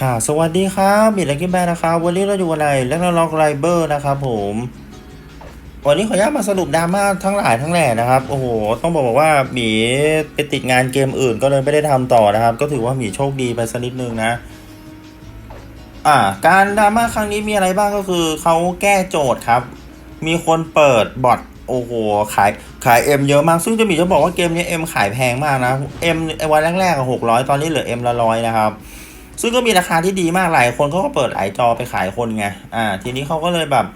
ค่ะสวัสดีครับบิดลักกี้แบนนะครับวันนี้เราอยู่อะไรแล้วเราล็อกไรเบอร์นะครับผมวันนี้ขออนุญาตมาสรุปดราม่าทั้งหลายทั้งแหล่นะครับ โอ้โห ต้องบอกว่าหมีไปติดงานเกมอื่นก็เลยไม่ได้ทำต่อนะครับ ก็ถือว่าหมีโชคดีไปสักนิดนึงนะ อ่า การดราม่าครั้งนี้มีอะไรบ้างก็คือเขาแก้โจทย์ครับ มีคนเปิดบอทโอ้โห ขายขายเอ็มเยอะมาก ซึ่งจะมีจะบอกว่าเกมนี้เอ็มขายแพงมากนะเอ็มวันแรกๆหกร้อยตอนนี้เหลือเอ็มละร้อยนะครับ ซึ่งก็มีราคาที่ดีมากหลายคนเขาก็เปิดหลายจอไปขายคนไงอ่าทีนี้เขาก็เลยแบบ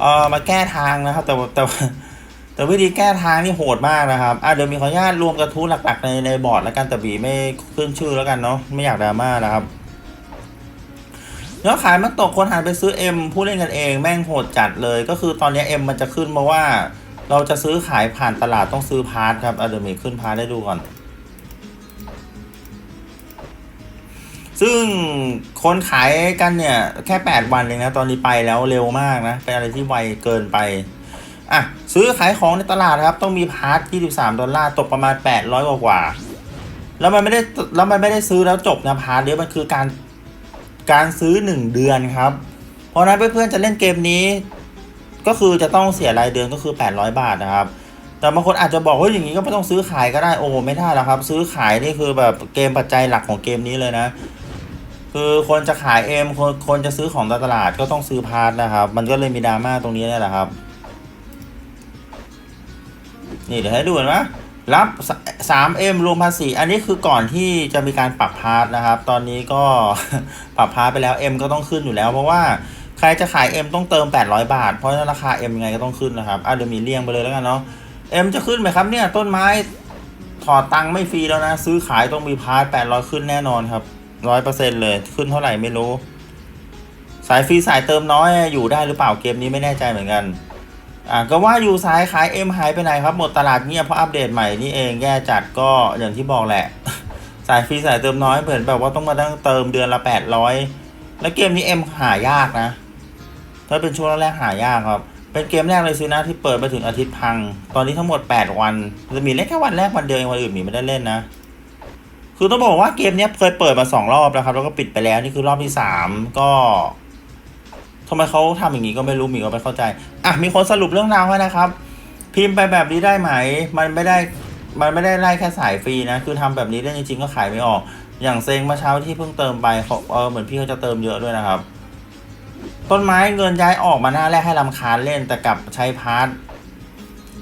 เออมาแก้ทางนะครับ แต่แต่แต่วิธีแก้ทางนี่โหดมากนะครับอะเดี๋ยวมีขออนุญาตรวมกระทู้หลักๆในในบอร์ดแล้วกันแต่บีไม่ขึ้นชื่อแล้วกันเนาะไม่อยากดราม่านะครับยอดขายมันตกคนหันไปซื้อ M ผู้เล่นกันเองแม่งโหดจัดเลย ก็คือตอนนี้ M มันจะขึ้นมาว่า เราจะซื้อขายผ่านตลาดต้องซื้อพาร์ทครับอะเดี๋ยวมีขึ้นพาร์ทได้ดูก่อน ซึ่งคนขายกันเนี่ยแค่ 8 วันเองนะ ตอนนี้ไปแล้วเร็วมากนะ เป็นอะไรที่ไวเกินไป อะ ซื้อขายของในตลาดครับ ต้องมีพาร์ท23 ดอลลาร์ ตกประมาณ 800 กว่ากว่า แล้วมันไม่ได้ แล้วมันไม่ได้ซื้อแล้วจบนะพาร์ทเดียวมันคือการ การซื้อ 1 เดือนครับ เพราะนั้นเพื่อนๆจะเล่นเกมนี้ ก็คือจะต้องเสียรายเดือนก็คือ 800 บาทนะครับแต่บางคนอาจจะบอกว่าอย่างนี้ก็ไม่ต้องซื้อขายก็ได้โอ้ไม่ได้แล้วครับ ซื้อขายนี่คือแบบเกมปัจจัยหลักของเกมนี้เลยนะ คือคนจะขายเอ็มคนคนจะซื้อของตลาดก็ต้องซื้อพาร์ทนะครับ มันก็เลยมีดราม่าตรงนี้นี่แหละครับ นี่เดี๋ยวให้ดูนะรับ 3M รวมภาษี อันนี้คือก่อนที่จะมีการปรับพาร์ทนะครับ ตอนนี้ก็ปรับพาร์ทไปแล้ว M ก็ต้องขึ้นอยู่แล้ว เพราะว่าใครจะขาย M ต้องเติม 800 บาท เพราะฉะนั้นราคา M ยังไงก็ต้องขึ้นนะครับอะเดี๋ยวมีเลี่ยงไปเลยแล้วกันเนาะ M จะขึ้นไหมครับเนี่ยต้นไม้ถอดตังค์ไม่ฟรีแล้วนะ ซื้อขายต้องมีพาร์ท800 ขึ้นแน่นอนครับ ร้อยเปอร์เซ็นเลยขึ้นเท่าไหร่ไม่รู้ สายฟรีสายเติมน้อยอยู่ได้หรือเปล่าเกมนี้ไม่แน่ใจเหมือนกัน อ่าก็ว่าอยู่สายขายเอ็มหายไปไหนครับหมดตลาดเงียบเพราะอัปเดตใหม่นี่เองแย่จัดก็อย่างที่บอกแหละ สายฟรีสายเติมน้อยเหมือนแบบว่าต้องมาตั้งเติมเดือนละ800แล้วเกมนี้เอ็มหายากนะ ถ้าเป็นช่วงแรกหายากครับเป็นเกมแรกเลยสินะที่เปิดไปถึงอาทิตย์พัง ตอนนี้ทั้งหมด 8 วัน จะมีเล่นแค่วันแรกวันเดียวเองวันอื่นมีไม่ได้เล่นนะ คือต้องบอกว่าเกมเนี้ยเคยเปิดมาสองรอบแล้วครับ แล้วก็ปิดไปแล้วนี่คือรอบที่สามก็ทำไมเขาทำอย่างนี้ก็ไม่รู้มีก็ไม่เข้าใจ อะมีคนสรุปเรื่องราวให้นะครับ พิมพ์ไปแบบนี้ได้ไหม มันไม่ได้มันไม่ได้ไล่แค่สายฟรีนะ คือทำแบบนี้เล่นจริงๆก็ขายไม่ออก อย่างเซงเมื่อเช้าที่เพิ่งเติมไปเขาเออเหมือนพี่เขาจะเติมเยอะด้วยนะครับ ต้นไม้เงินย้ายออกมาหน้าแรกให้ลำคาญเล่นแต่กลับใช้พาร์ท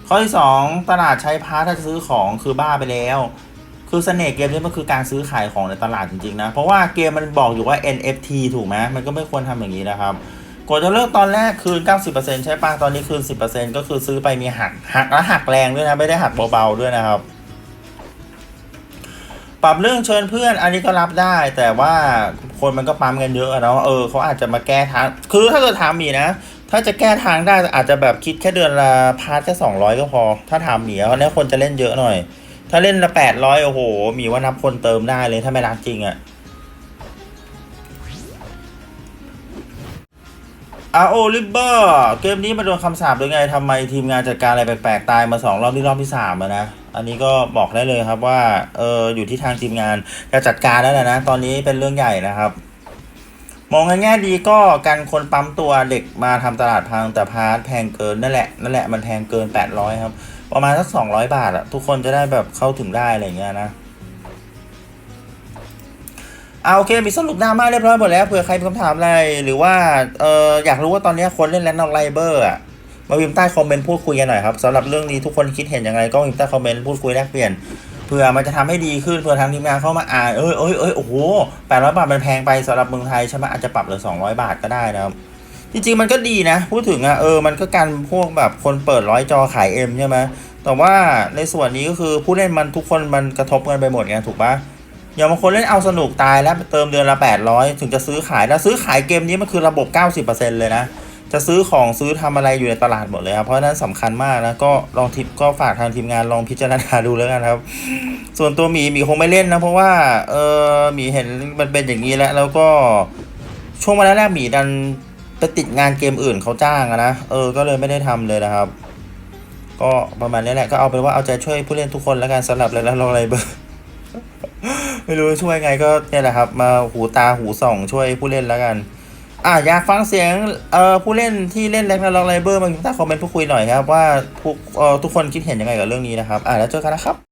ข้อที่สองตลาดใช้พาร์ทถ้าซื้อของคือบ้าไปแล้ว คือเสน่ห์เกมนี้มันคือการซื้อขายของในตลาดจริงๆนะ เพราะว่าเกมมันบอกอยู่ว่า NFT ถูกไหมมันก็ไม่ควรทำอย่างนี้นะครับกดจะเลิกตอนแรกคืน 90%ใช่ปะตอนนี้คืน 10%ก็คือซื้อไปมีหักหักแล้วหักแรงด้วยนะ ไม่ได้หักเบาๆด้วยนะครับ ปรับเรื่องเชิญเพื่อนอันนี้ก็รับได้ แต่ว่าคนมันก็ปั๊มกันเยอะเนาะเออเขาอาจจะมาแก้ทาง คือถ้าเกิดถามมีนะ ถ้าจะแก้ทางได้อาจจะแบบคิดแค่เดือนละพาร์ทแค่สองร้อยก็พอ ถ้าถามมีเพราะนี้คนจะเล่นเยอะหน่อย ถ้าเล่นละแปดร้อยโอ้โห มีว่านับคนเติมได้เลยถ้าไม่รักจริงอะอาโอลิเบอร์เกมนี้มาโดนคำสาปหรือไงทำไมทีมงานจัดการอะไรแปลกๆ ตายมาสองรอบที่รอบที่สามนะ อันนี้ก็บอกได้เลยครับว่า เอออยู่ที่ทางทีมงานจะจัดการแล้วแหละนะ ตอนนี้เป็นเรื่องใหญ่นะครับ มองในแง่ดีก็กันคนปั๊มตัวเด็กมาทำตลาดพังแต่พาร์ทแพงเกินนั่นแหละนั่นแหละมันแพงเกิน 800 ครับ ประมาณสัก 200 บาทอะทุกคนจะได้แบบเข้าถึงได้อะไรเงี้ยนะเอาโอเค มีสรุปดรามาเรียบร้อยหมดแล้วเผื่อใครมีคำถามอะไร หรือว่าเอออยากรู้ว่าตอนนี้คนเล่นแลนด์นอกไลเบอร์อะมาพิมพ์ใต้คอมเมนต์พูดคุยกันหน่อยครับสำหรับเรื่องนี้ทุกคนคิดเห็นยังไงก็พิมพ์ใต้คอมเมนต์พูดคุยแลกเปลี่ยน ผื่อมันจะทำให้ดีขึ้นเผื่อทางทีมงานเข้ามาอ่านเอ้ยเอ้ยเอ้ยโอ้โหแปดร้อยบาทมันแพงไปสำหรับเมืองไทยใช่ไหมอาจจะปรับเหลือสองร้อยบาทก็ได้นะครับจริงๆมันก็ดีนะ พูดถึงอะเออมันก็การพวกแบบคนเปิดร้อยจอขายเอ็มใช่ไหมแต่ว่าในส่วนนี้ก็คือผู้เล่นมันทุกคนมันกระทบกันไปหมดไงถูกปะอย่างบางคนเล่นเอาสนุกตายแล้วเติมเดือนละ 800 ถึงจะซื้อขายแล้วซื้อขายเกมนี้มันคือระบบ 90%เลยนะ จะซื้อของซื้อทำอะไรอยู่ในตลาดหมดเลยครับ เพราะนั้นสำคัญมากนะก็ลองทิปก็ฝากทางทีมงานลองพิจารณาดูแล้วกันครับ ส่วนตัวหมีหมีคงไม่เล่นนะ เพราะว่าเออหมีเห็นมันเป็นอย่างนี้แล้ว แล้วก็ช่วงวันแรกหมีดันไปติดงานเกมอื่นเขาจ้างนะเออ ก็เลยไม่ได้ทำเลยนะครับ ก็ประมาณนี้แหละก็เอาเป็นว่าเอาใจช่วยผู้เล่นทุกคนแล้วกันสำหรับแล้วเราอะไรเบอร์ไม่รู้ช่วยไงก็เนี่ยแหละครับ มาหูตาหูส่องช่วยผู้เล่นแล้วกัน อะอยากฟังเสียงเอ่อผู้เล่นที่เล่นแร็กนาล็อกไลเบอร์มาใต้คอมเมนต์พูดคุยหน่อยครับ ว่าทุกเอ่อทุกคนคิดเห็นยังไงกับเรื่องนี้นะครับ อะแล้วเจอกันนะครับ